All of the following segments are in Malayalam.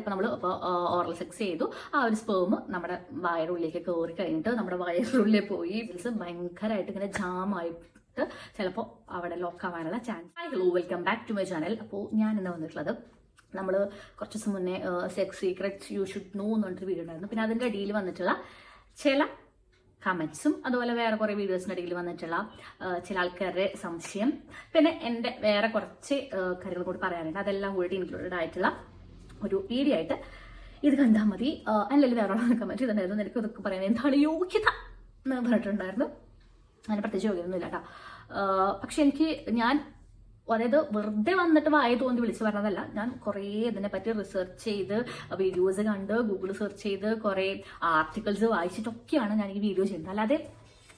ഇപ്പം നമ്മൾ ഓറൽ സെക്സ് ചെയ്തു. ആ ഒരു സ്പേം നമ്മുടെ വയറുള്ളിലേക്ക് കയറി കഴിഞ്ഞിട്ട് നമ്മുടെ വയറുള്ളിൽ പോയി. ഇത് ഭയങ്കരമായിട്ട് ഇങ്ങനെ ജാമായി ചിലപ്പോൾ അവിടെ ലോക്ക് ആവാനുള്ള chance hi hello welcome back to my channel അപ്പോൾ ഞാൻ ഇന്ന് വന്നിട്ടുള്ളത് നമ്മൾ കുറച്ച് ദിവസം മുന്നേ sex secrets you should know എന്ന് പറഞ്ഞിട്ട് വീഡിയോ ഉണ്ടായിരുന്നു. പിന്നെ അതിന്റെ അടിയിൽ വന്നിട്ടുള്ള ചില കമൻസും അതുപോലെ വേറെ കുറേ വീഡിയോസിന്റെ ഇടയിൽ വന്നിട്ടുള്ള ചില ആൾക്കാരുടെ സംശയം. പിന്നെ എന്റെ വേറെ കുറച്ച് കാര്യങ്ങൾ കൂടി പറയാനുണ്ട്. അതെല്ലാം കൂടി ഇൻക്ലൂഡഡ് ആയിട്ടുള്ള ഒരു വീഡിയോ ആയിട്ട് ഇത് കണ്ടാൽ മതി. അല്ലെങ്കിൽ വേറെ കമന്റ് ചെയ്തിട്ടുണ്ടായിരുന്നു നിനക്ക് ഇതൊക്കെ പറയുന്നത് എന്താണ് യോഗ്യത എന്ന് പറഞ്ഞിട്ടുണ്ടായിരുന്നു. അങ്ങനെ പ്രത്യേകിച്ച് യോഗ്യതയൊന്നുമില്ല കേട്ടോ. പക്ഷെ എനിക്ക് ഞാൻ അതായത് വെറുതെ വന്നിട്ട് വായ തോന്നി വിളിച്ചു പറഞ്ഞതല്ല. ഞാൻ കുറേ ഇതിനെപ്പറ്റി റിസർച്ച് ചെയ്ത് വീഡിയോസ് കണ്ട് ഗൂഗിൾ സെർച്ച് ചെയ്ത് കുറേ ആർട്ടിക്കിൾസ് വായിച്ചിട്ടൊക്കെയാണ് ഞാൻ ഈ വീഡിയോ ചെയ്യുന്നത്. അല്ലാതെ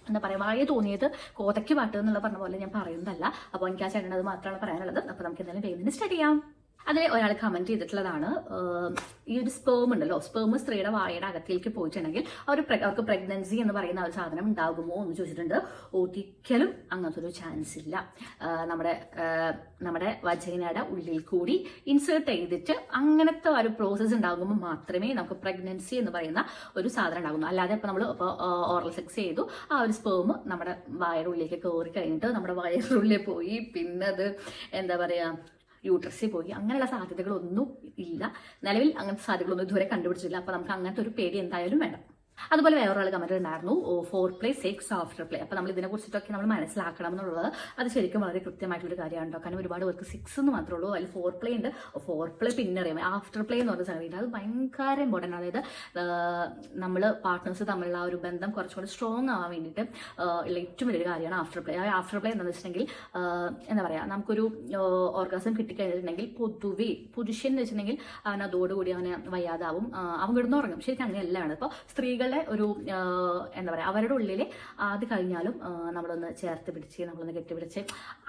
എന്താ പറയുക വായ തോന്നിയത് കോതയ്ക്ക് പാട്ട് എന്നുള്ള പറഞ്ഞ പോലെ ഞാൻ പറയുന്നതല്ല. അപ്പോൾ എനിക്ക് ആ ചേട്ടൻ അത് മാത്രമാണ് പറയാനുള്ളത്. അപ്പോൾ നമുക്ക് എന്തായാലും വേഗം സ്റ്റാർട്ട് ചെയ്യാം. അതിൽ ഒരാൾ കമന്റ് ചെയ്തിട്ടുള്ളതാണ്. ഈ ഒരു സ്പേം ഉണ്ടല്ലോ. സ്പേം സ്ത്രീയുടെ വായയുടെ അകത്തേക്ക് പോയിട്ടുണ്ടെങ്കിൽ അവർ അവർക്ക് പ്രഗ്നൻസി എന്ന് പറയുന്ന ഒരു സാധനം ഉണ്ടാകുമോ എന്ന് ചോദിച്ചിട്ടുണ്ട്. ഒരിക്കലും അങ്ങനത്തെ ഒരു ചാൻസ് ഇല്ല നമ്മുടെ നമ്മുടെ വജൈനയുടെ ഉള്ളിൽ കൂടി ഇൻസേർട്ട് ചെയ്തിട്ട് അങ്ങനത്തെ ഒരു പ്രോസസ്സ് ഉണ്ടാകുമ്പോൾ മാത്രമേ നമുക്ക് പ്രഗ്നൻസി എന്ന് പറയുന്ന ഒരു സാധനം ഉണ്ടാകുന്നു. അല്ലാതെ ഇപ്പോൾ നമ്മൾ ഇപ്പോൾ ഓറൽ സെക്സ് ചെയ്തു ആ ഒരു സ്പേം നമ്മുടെ വയറുള്ളിലേക്ക് കയറി കഴിഞ്ഞിട്ട് നമ്മുടെ വയറുള്ളിൽ പോയി. പിന്നെ അത് എന്താ പറയുക യൂട്രസിൽ പോയി. അങ്ങനെയുള്ള സാധ്യതകളൊന്നും ഇല്ല. നിലവിൽ അങ്ങനത്തെ സാധ്യതകളൊന്നും ഇതുവരെ കണ്ടുപിടിച്ചില്ല അപ്പോൾ നമുക്ക് അങ്ങനത്തെ ഒരു പേടി എന്തായാലും വേണ്ട. അതുപോലെ വേറൊരാൾ കമന്റ് ഉണ്ടായിരുന്നു foreplay sex afterplay അപ്പോൾ നമ്മൾ ഇതിനെ കുറിച്ചിട്ടൊക്കെ നമ്മൾ മനസ്സിലാക്കണം എന്നുള്ളത് അത് ശരിക്കും വളരെ കൃത്യമായിട്ടുള്ള കാര്യമാണ് കേട്ടോ കാരണം ഒരുപാട് പേർക്ക് സിക്സ് എന്ന് മാത്രമേ ഉള്ളൂ. അതിൽ ഫോർ പ്ലേ ഉണ്ട്. ഫോർ പ്ലേ പിന്നെ അറിയാം. ആഫ്റ്റർ പ്ലേ എന്ന് പറഞ്ഞ സംഗതിയുണ്ട് അത് ഭയങ്കര ഇമ്പോർട്ടന്റ് അതായത് നമ്മൾ പാർട്ട്നേഴ്സ് തമ്മിലുള്ള ആ ഒരു ബന്ധം കുറച്ചുകൂടി സ്ട്രോങ് ആവാൻ വേണ്ടിയിട്ട് ഉള്ള ഏറ്റവും വലിയൊരു കാര്യമാണ് ആഫ്റ്റർ പ്ലേ ആഫ്റ്റർ പ്ലേ എന്താണെന്ന് വെച്ചിട്ടുണ്ടെങ്കിൽ എന്താ പറയുക നമുക്കൊരു ഓർഗാസം കിട്ടിക്കഴിഞ്ഞിട്ടുണ്ടെങ്കിൽ പൊതുവേ പുരുഷൻ എന്ന് വെച്ചിട്ടുണ്ടെങ്കിൽ അവൻ അതോടുകൂടി അവന് വയ്യാതാവും. അവൻ കിടന്നുറങ്ങും. ശരിക്കും അങ്ങനെയല്ലാണ് ഇപ്പോൾ ഇപ്പോൾ സ്ത്രീകളുടെ ഒരു എന്താ പറയുക അവരുടെ ഉള്ളിൽ അത് കഴിഞ്ഞാലും നമ്മളൊന്ന് ചേർത്ത് പിടിച്ച് നമ്മളൊന്ന് കെട്ടിപ്പിടിച്ച്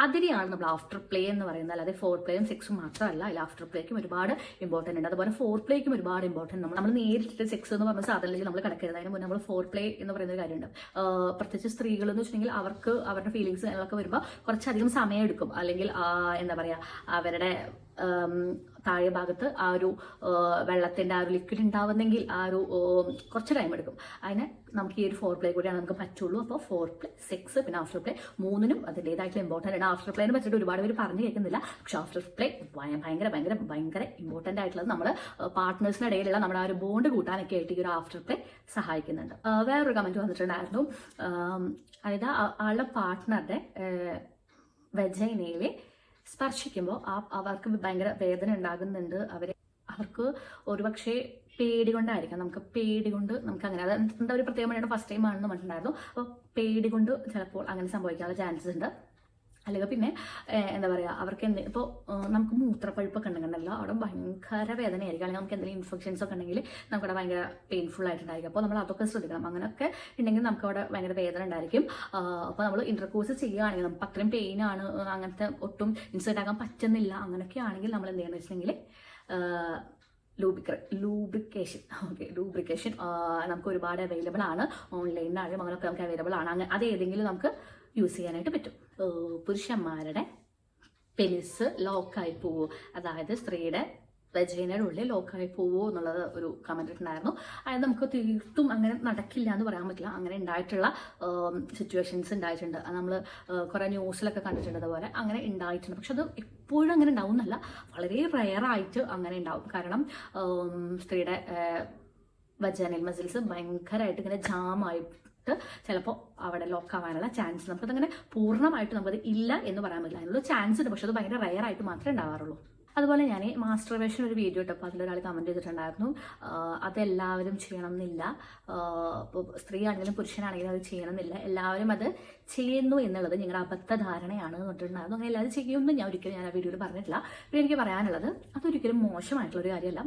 അതിനെയാണ് നമ്മൾ ആഫ്റ്റർ പ്ലേ എന്ന് പറയുന്നത്. അല്ലാതെ ഫോർ പ്ലേയും സെക്സും മാത്രമല്ല അതിൽ ആഫ്റ്റർ പ്ലേക്കും ഒരുപാട് ഇമ്പോർട്ടന്റ് ഉണ്ട്. അതുപോലെ ഫോർ പ്ലേക്കും ഒരുപാട് ഇമ്പോർട്ടന്റ് നമ്മൾ നമ്മൾ നേരിട്ട് സെക്സ് എന്ന് പറഞ്ഞ സാധനത്തിൽ നമ്മൾ കിടക്കരുത് അതിന് മുന്നേ നമ്മൾ ഫോർ പ്ലേ എന്ന് പറയുന്ന ഒരു കാര്യമുണ്ട്. പ്രത്യേകിച്ച് സ്ത്രീകൾ എന്ന് വെച്ചിട്ടുണ്ടെങ്കിൽ അവർക്ക് അവരുടെ ഫീലിങ്സ് കാര്യങ്ങളൊക്കെ വരുമ്പോൾ കുറച്ചധികം സമയം എടുക്കും. അല്ലെങ്കിൽ എന്താ പറയുക അവരുടെ താഴെ ഭാഗത്ത് ആ ഒരു വെള്ളത്തിന്റെ ആ ഒരു ലിക്വിഡ് ഉണ്ടാവുന്നെങ്കിൽ ആ ഒരു കുറച്ച് ടൈം എടുക്കും. അതിന് നമുക്ക് ഈ ഒരു ഫോർ പ്ലേ കൂടിയാണ് നമുക്ക് പറ്റുള്ളൂ. അപ്പോൾ ഫോർ പ്ലേ സിക്സ് പിന്നെ ആഫ്റ്റർ പ്ലേ മൂന്നിനും അതിന്റെതായിട്ടുള്ള ഇമ്പോർട്ടന്റ് ആണ്. ആഫ്റ്റർ പ്ലേനെ പറ്റിയിട്ട് ഒരുപാട് പേര് പറഞ്ഞു കേൾക്കുന്നില്ല. പക്ഷെ ആഫ്റ്റർ പ്ലേ ഭയങ്കര ഭയങ്കര ഭയങ്കര ഇമ്പോർട്ടന്റ് ആയിട്ടുള്ളത് നമ്മൾ പാർട്ട്നേഴ്സിന് ഇടയിലുള്ള നമ്മുടെ ആ ഒരു ബോണ്ട് കൂട്ടാനൊക്കെ ആയിട്ട് ഈ ഒരു ആഫ്റ്റർ പ്ലേ സഹായിക്കുന്നുണ്ട്. വേറൊരു കമന്റ് വന്നിട്ടുണ്ടായിരുന്നു. അതായത് ആളുടെ പാർട്ട്ണറുടെ വെജൈനയിൽ സ്പർശിക്കുമ്പോൾ ആ അവർക്ക് ഭയങ്കര വേദന ഉണ്ടാകുന്നുണ്ട്. അവരെ അവർക്ക് ഒരുപക്ഷെ പേടി കൊണ്ടായിരിക്കാം നമുക്ക് പേടി കൊണ്ട് നമുക്ക് അങ്ങനെ. അത് എന്താ ഒരു പ്രത്യേകമായിട്ട് ഫസ്റ്റ് ടൈം ആണെന്ന് പറഞ്ഞിട്ടുണ്ടായിരുന്നു. അപ്പോൾ പേടി കൊണ്ട് ചിലപ്പോൾ അങ്ങനെ സംഭവിക്കാനുള്ള ചാൻസസ് ഉണ്ട്. അല്ലെങ്കിൽ പിന്നെ എന്താ പറയുക അവർക്ക് എന്ത് ഇപ്പോൾ നമുക്ക് മൂത്രപ്പഴുപ്പൊക്കെ ഉണ്ടെങ്കിലോ അവിടെ ഭയങ്കര വേദനയായിരിക്കും. അല്ലെങ്കിൽ നമുക്ക് എന്തെങ്കിലും ഇൻഫെക്ഷൻസ് ഒക്കെ ഉണ്ടെങ്കിൽ നമുക്കവിടെ ഭയങ്കര പെയിൻഫുൾ ആയിട്ടുണ്ടായിരിക്കും. അപ്പോൾ നമ്മൾ അതൊക്കെ ശ്രദ്ധിക്കണം. അങ്ങനെയൊക്കെ ഉണ്ടെങ്കിൽ നമുക്ക് അവിടെ ഭയങ്കര വേദന ഉണ്ടായിരിക്കും. അപ്പോൾ നമ്മൾ ഇന്റർകോഴ്സ് ചെയ്യുകയാണെങ്കിൽ നമുക്ക് അത്രയും പെയിൻ ആണ് അങ്ങനത്തെ ഒട്ടും ഇൻസേർട്ട് ആക്കാൻ പറ്റുന്നില്ല. അങ്ങനെയൊക്കെ ആണെങ്കിൽ നമ്മൾ എന്ത് ചെയ്യണമെന്ന് വെച്ചിട്ടുണ്ടെങ്കിൽ ലൂബിക്ര ലൂബ്രിക്കേഷൻ ഓക്കെ ലൂബ്രിക്കേഷൻ നമുക്ക് ഒരുപാട് അവൈലബിൾ ആണ്. ഓൺലൈനിലാണെങ്കിലും അങ്ങനെയൊക്കെ നമുക്ക് അവൈലബിൾ ആണ്. അത് ഏതെങ്കിലും നമുക്ക് യൂസ് ചെയ്യാനായിട്ട് പറ്റും. പുരുഷന്മാരുടെ പെനിസ് ലോക്കായി പോവോ? അതായത് സ്ത്രീയുടെ വെജൈനയുടെ ഉള്ളിൽ ലോക്കായി പോവോ എന്നുള്ളത് ഒരു കമന്റ് ഇട്ടുണ്ടായിരുന്നു അതായത് നമുക്ക് തീർത്തും അങ്ങനെ നടക്കില്ല എന്ന് പറയാൻ പറ്റില്ല. അങ്ങനെ ഉണ്ടായിട്ടുള്ള സിറ്റുവേഷൻസ് ഉണ്ടായിട്ടുണ്ട്. അത് നമ്മൾ കുറേ ന്യൂസിലൊക്കെ കണ്ടിട്ടുണ്ട് അതുപോലെ. അങ്ങനെ ഉണ്ടായിട്ടുണ്ട്. പക്ഷെ അത് എപ്പോഴും അങ്ങനെ ഉണ്ടാവും എന്നല്ല വളരെ റയറായിട്ട് അങ്ങനെ ഉണ്ടാവും. കാരണം സ്ത്രീയുടെ വജാനൽ മസിൽസ് ഭയങ്കരമായിട്ട് ഇങ്ങനെ ജാമായിട്ട് ചിലപ്പോൾ അവിടെ ലോക്ക് ആവാനുള്ള ചാൻസ് നമുക്കതങ്ങനെ പൂർണമായിട്ട് നമുക്കത് ഇല്ല എന്ന് പറയാൻ പറ്റില്ല. അതിനുള്ള ചാൻസ് ഉണ്ട്. പക്ഷെ അത് ഭയങ്കര റയർ ആയിട്ട് മാത്രമേ ഉണ്ടാവാറുള്ളൂ. അതുപോലെ ഞാൻ മാസ്റ്റർവേഷൻ ഒരു വീഡിയോ ഇട്ടപ്പോൾ അതിലൊരാൾ കമന്റ് ചെയ്തിട്ടുണ്ടായിരുന്നു. അതെല്ലാവരും ചെയ്യണം എന്നില്ല സ്ത്രീ ആണെങ്കിലും പുരുഷനാണെങ്കിലും അത് ചെയ്യണം എന്നില്ല എല്ലാവരും അത് ചെയ്യുന്നു എന്നുള്ളത് നിങ്ങളുടെ അബദ്ധ ധാരണയാണ് എന്ന് പറഞ്ഞിട്ടുണ്ടായിരുന്നു. അങ്ങനെ എല്ലാവരും ചെയ്യുമെന്ന് ഞാൻ ഒരിക്കലും ഞാൻ ആ വീഡിയോയിൽ പറഞ്ഞിട്ടില്ല. പിന്നെ എനിക്ക് പറയാനുള്ളത് അതൊരിക്കലും മോശമായിട്ടുള്ളൊരു കാര്യമല്ല.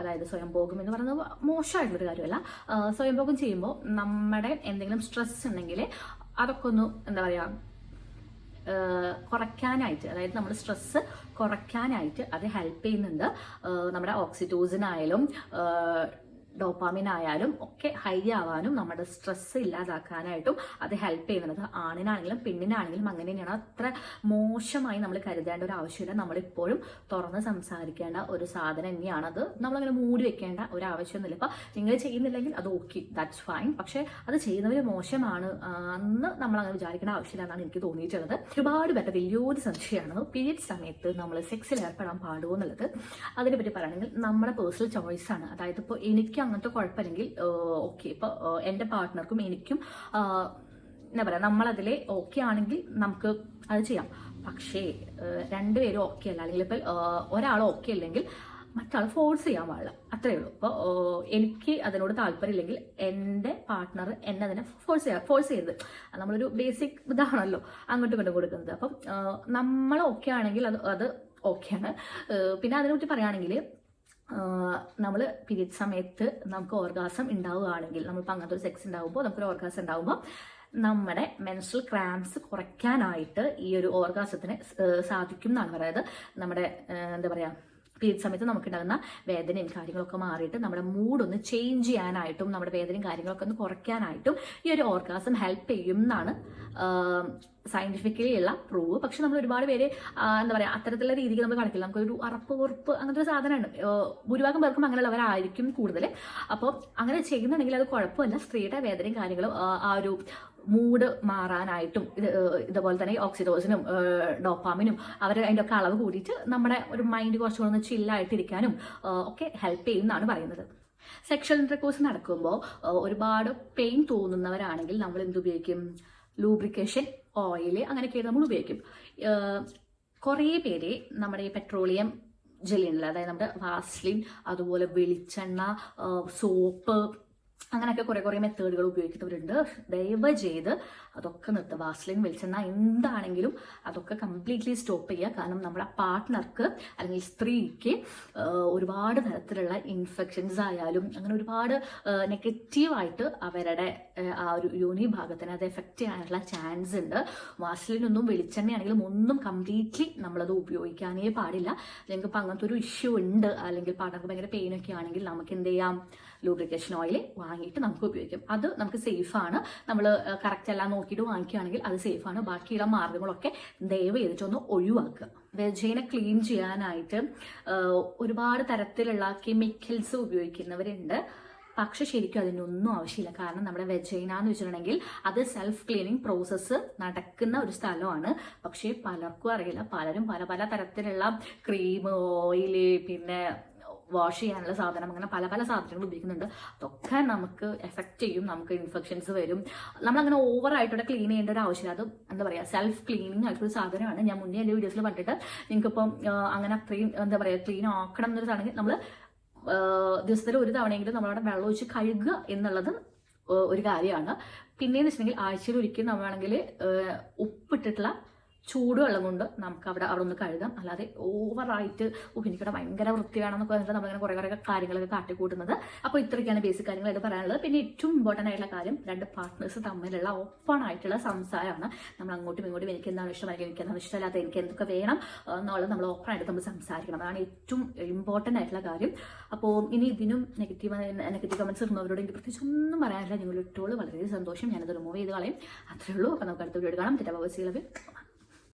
അതായത് സ്വയംഭോഗം എന്ന് പറയുന്നത് മോശമായിട്ടുള്ളൊരു കാര്യമല്ല. സ്വയംഭോഗം ചെയ്യുമ്പോൾ നമ്മുടെ എന്തെങ്കിലും സ്ട്രെസ് ഉണ്ടെങ്കിൽ അതൊക്കെ ഒന്ന് എന്താ പറയുക കുറയ്ക്കാനായിട്ട് അതായത് നമ്മൾ സ്ട്രെസ്സ് കുറയ്ക്കാനായിട്ട് അത് ഹെൽപ്പ് ചെയ്യുന്നുണ്ട്. നമ്മുടെ ഓക്സിറ്റോസിൻ ആയാലും ഡോപ്പാമിൻ ആയാലും ഒക്കെ ഹൈ ആവാനും നമ്മുടെ സ്ട്രെസ് ഇല്ലാതാക്കാനായിട്ടും അത് ഹെൽപ്പ് ചെയ്യുന്നത് ആണിനാണെങ്കിലും പെണ്ണിനാണെങ്കിലും അങ്ങനെ തന്നെയാണ് അത്ര മോശമായി നമ്മൾ കരുതേണ്ട ഒരു ആവശ്യമില്ല. നമ്മളിപ്പോഴും തുറന്ന് സംസാരിക്കേണ്ട ഒരു സാധനം തന്നെയാണ്. അത് നമ്മളങ്ങനെ മൂടി വെക്കേണ്ട ഒരു ആവശ്യമൊന്നുമില്ല. ഇപ്പം നിങ്ങൾ ചെയ്യുന്നില്ലെങ്കിൽ അത് ഓക്കെ ദാറ്റ്സ് ഫൈൻ പക്ഷേ അത് ചെയ്യുന്നവർ മോശമാണ് അന്ന് നമ്മൾ അങ്ങനെ വിചാരിക്കേണ്ട ആവശ്യമില്ല എന്നാണ് എനിക്ക് തോന്നിയിട്ടുള്ളത്. ഒരുപാട് പേരുടെ വലിയൊരു സംശയമാണ് പീരീഡ് സമയത്ത് നമ്മൾ സെക്സിൽ ഏർപ്പെടാൻ പാടുമോ എന്നുള്ളത്. അതിനെപ്പറ്റി പറയുകയാണെങ്കിൽ നമ്മുടെ പേഴ്സണൽ ആണ്. അതായത് ഇപ്പോൾ എനിക്ക് അങ്ങനത്തെ കുഴപ്പമില്ലെങ്കിൽ ഓക്കെ ഇപ്പോൾ എന്റെ പാർട്ട്ണർക്കും എനിക്കും എന്താ പറയുക നമ്മളതിൽ ഓക്കെ ആണെങ്കിൽ നമുക്ക് അത് ചെയ്യാം. പക്ഷേ രണ്ടുപേരും ഓക്കെ അല്ല. അല്ലെങ്കിൽ ഇപ്പോൾ ഒരാൾ ഓക്കെ അല്ലെങ്കിൽ മറ്റാൾ ഫോഴ്സ് ചെയ്യാൻ പാടില്ല. അത്രയേ ഉള്ളൂ. ഇപ്പോൾ എനിക്ക് അതിനോട് താല്പര്യമില്ലെങ്കിൽ എന്റെ പാർട്ട്ണർ എന്നെ അതിനെ ഫോഴ്സ് ചെയ്യാം ഫോഴ്സ് ചെയ്യരുത്. നമ്മളൊരു ബേസിക് ഇതാണല്ലോ അങ്ങോട്ടും ഇങ്ങോട്ടും കൊടുക്കുന്നത്. അപ്പം നമ്മൾ ഓക്കെ ആണെങ്കിൽ അത് അത് ഓക്കെയാണ് പിന്നെ അതിനെപ്പറ്റി പറയുകയാണെങ്കിൽ നമ്മൾ പീരീഡ് സമയത്ത് നമുക്ക് ഓർഗാസം ഉണ്ടാവുകയാണെങ്കിൽ നമ്മളിപ്പോൾ അങ്ങനത്തെ ഒരു സെക്സ് ഉണ്ടാകുമ്പോൾ നമുക്കൊരു ഓർഗാസം ഉണ്ടാകുമ്പോൾ നമ്മുടെ മെൻസ്ട്രൽ ക്രാംസ് കുറയ്ക്കാനായിട്ട് ഈ ഒരു ഓർഗാസത്തിന് സാധിക്കും എന്നാണ്. പറയുന്നത് നമ്മുടെ എന്താ പറയുക പീരീഡ് സമയത്ത് നമുക്കുണ്ടാകുന്ന വേദനയും കാര്യങ്ങളൊക്കെ മാറിയിട്ട് നമ്മുടെ മൂഡ് ഒന്ന് ചേഞ്ച് ചെയ്യാനായിട്ടും നമ്മുടെ വേദനയും കാര്യങ്ങളൊക്കെ ഒന്ന് കുറയ്ക്കാനായിട്ടും ഈ ഒരു ഓർഗാസം ഹെൽപ്പ് ചെയ്യും എന്നാണ് സയന്റിഫിക്കലി ഉള്ള പ്രൂവ് പക്ഷെ നമ്മൾ ഒരുപാട് പേര് എന്താ പറയുക അത്തരത്തിലുള്ള രീതിക്ക് നമ്മൾ കാണിക്കില്ല. നമുക്കൊരു അറപ്പ് ഉറപ്പ് അങ്ങനത്തെ ഒരു സാധനമാണ്. ഭൂരിഭാഗം പേർക്കും അങ്ങനെയുള്ളവരായിരിക്കും കൂടുതൽ അപ്പോൾ അങ്ങനെ ചെയ്യുന്നുണ്ടെങ്കിൽ അത് കുഴപ്പമില്ല. സ്ത്രീയുടെ വേദനയും കാര്യങ്ങളും ആ ഒരു മൂഡ് മാറാനായിട്ടും ഇത് ഇതുപോലെ തന്നെ ഓക്സിഡോസിനും ഡോപ്പാമിനും അവർ അതിന്റെ ഒക്കെ അളവ് കൂടിയിട്ട് നമ്മുടെ ഒരു മൈൻഡ് കുറച്ചുകൂടെ ഒന്ന് ചില്ലായിട്ടിരിക്കാനും ഒക്കെ ഹെൽപ്പ് ചെയ്യും എന്നാണ് പറയുന്നത്. സെക്ഷൽ ഇന്റർകോഴ്സ് നടക്കുമ്പോൾ ഒരുപാട് പെയിൻ തോന്നുന്നവരാണെങ്കിൽ നമ്മൾ എന്ത് ഉപയോഗിക്കും? ലൂബ്രിക്കേഷൻ ഓയിൽ അങ്ങനെയൊക്കെ നമ്മൾ ഉപയോഗിക്കും. കുറേ പേര് നമ്മുടെ ഈ പെട്രോളിയം ജെല്ലിനുള്ള അതായത് നമ്മുടെ വാസ്ലിൻ അതുപോലെ വെളിച്ചെണ്ണ സോപ്പ് അങ്ങനെയൊക്കെ കുറേ കുറേ മെത്തേഡുകൾ ഉപയോഗിക്കുന്നവരുണ്ട്. ദയവ് ചെയ്ത് അതൊക്കെ നിർത്തുക വാസ്ലിൻ വെളിച്ചെണ്ണ എന്താണെങ്കിലും അതൊക്കെ കംപ്ലീറ്റ്ലി സ്റ്റോപ്പ് ചെയ്യുക. കാരണം നമ്മുടെ പാർട്ട്ണർക്ക് അല്ലെങ്കിൽ സ്ത്രീക്ക് ഒരുപാട് തരത്തിലുള്ള ഇൻഫെക്ഷൻസ് ആയാലും അങ്ങനെ ഒരുപാട് നെഗറ്റീവായിട്ട് അവരുടെ ആ, ഒരു യോനി ഭാഗത്തിന് അത് എഫക്റ്റ് ചെയ്യാനുള്ള ചാൻസ് ഉണ്ട്. വാസ്ലിൻ വാസ്ലിനൊന്നും വെളിച്ചെണ്ണയാണെങ്കിലും ഒന്നും കംപ്ലീറ്റ്ലി നമ്മളത് ഉപയോഗിക്കാനേ പാടില്ല. നിങ്ങൾക്ക് ഇപ്പം അങ്ങനത്തെ ഒരു ഇഷ്യൂ ഉണ്ട് അല്ലെങ്കിൽ പാർട്ണർക്ക് ഭയങ്കര പെയിനൊക്കെ ആണെങ്കിൽ നമുക്ക് എന്ത് ചെയ്യാം? ലൂബ്രിക്കേഷൻ ഓയിൽ വാങ്ങിയിട്ട് നമുക്ക് ഉപയോഗിക്കാം. അത് നമുക്ക് സേഫാണ് നമ്മൾ കറക്റ്റ് എല്ലാം നോക്കിയിട്ട് വാങ്ങിക്കുകയാണെങ്കിൽ അത് സേഫാണ് ബാക്കിയുള്ള മാർഗങ്ങളൊക്കെ ദയവ് ചെയ്തിട്ടൊന്ന് ഒഴിവാക്കുക. വെജൈനെ ക്ലീൻ ചെയ്യാനായിട്ട് ഒരുപാട് തരത്തിലുള്ള കെമിക്കൽസ് ഉപയോഗിക്കുന്നവരുണ്ട്. പക്ഷെ ശരിക്കും അതിനൊന്നും ആവശ്യമില്ല. കാരണം നമ്മുടെ വെജൈന എന്ന് വെച്ചിട്ടുണ്ടെങ്കിൽ അത് സെൽഫ് ക്ലീനിങ് പ്രോസസ്സ് നടക്കുന്ന ഒരു സ്ഥലമാണ്. പക്ഷേ പലർക്കും അറിയില്ല. പലരും പല പല തരത്തിലുള്ള ക്രീം ഓയിൽ പിന്നെ വാഷ് ചെയ്യാനുള്ള സാധനം അങ്ങനെ പല പല സാധനങ്ങൾ ഉപയോഗിക്കുന്നുണ്ട്. അതൊക്കെ നമുക്ക് എഫക്റ്റ് ചെയ്യും നമുക്ക് ഇൻഫെക്ഷൻസ് വരും. നമ്മളങ്ങനെ ഓവറായിട്ടൂടെ ക്ലീൻ ചെയ്യേണ്ട ഒരു ആവശ്യമില്ല. അത് എന്താ പറയുക സെൽഫ് ക്ലീനിങ് ആയിട്ടുള്ള സാധനമാണ്. ഞാൻ മുന്നേ എന്റെ വീഡിയോസിൽ പറഞ്ഞിട്ട് നിങ്ങൾക്കിപ്പം അങ്ങനെ അത്രയും എന്താ പറയുക ക്ലീൻ ആക്കണം എന്നൊരു സാധനം നമ്മൾ ദിവസത്തിൽ ഒരു തവണയെങ്കിലും നമ്മളവിടെ വെള്ളം ഒഴിച്ച് കഴുകുക എന്നുള്ളത് ഒരു കാര്യമാണ്. പിന്നെയെന്ന് വെച്ചിട്ടുണ്ടെങ്കിൽ ആഴ്ചയിൽ ഒരിക്കലും നമ്മളാണെങ്കിൽ ഉപ്പിട്ടിട്ടുള്ള ചൂടുവെള്ളം കൊണ്ട് നമുക്ക് അവിടെ അവിടെ ഒന്ന് കഴുകാം. അല്ലാതെ ഓവറായിട്ട് എനിക്കിവിടെ ഭയങ്കര വൃത്തി വേണമെന്നൊക്കെ പറഞ്ഞിട്ട് നമ്മളിങ്ങനെ കുറേ കുറേ കാര്യങ്ങളൊക്കെ കാട്ടിക്കൂട്ടുന്നത്. അപ്പോൾ ഇത്രയൊക്കെയാണ് ബേസിക് കാര്യങ്ങളായിട്ട് പറയാനുള്ളത്. പിന്നെ ഏറ്റവും ഇമ്പോർട്ടന്റ് ആയിട്ടുള്ള കാര്യം രണ്ട് പാർട്ട്നേഴ്സ് തമ്മിലുള്ള ഓപ്പൺ ആയിട്ടുള്ള സംസാരമാണ്. നമ്മൾ അങ്ങോട്ടും ഇങ്ങോട്ടും എനിക്ക് എന്താണ് ഇഷ്ടം അല്ലെങ്കിൽ എനിക്ക് എന്താണ് ഇഷ്ടമല്ലാത്ത എനിക്ക് എന്തൊക്കെ വേണം എന്നുള്ളത് നമ്മൾ ഓപ്പൺ ആയിട്ട് നമ്മൾ സംസാരിക്കണം. അതാണ് ഏറ്റവും ഇമ്പോർട്ടന്റ് ആയിട്ടുള്ള കാര്യം. അപ്പോൾ ഇനി ഇതിനും നെഗറ്റീവ് നെഗറ്റീവ് കമൻസ് ഇടുന്നവരോട് എനിക്ക് പ്രത്യേകിച്ച് ഒന്നും പറയാനില്ല. നിങ്ങൾ ഇട്ടോളൂ വളരെ സന്തോഷം. ഞാനത് റിമൂവ് ചെയ്ത് കളയും. അത്രേ ഉള്ളൂ. അപ്പോൾ നമുക്ക് അടുത്ത വീഡിയോ കാണാം. തെറ്റാ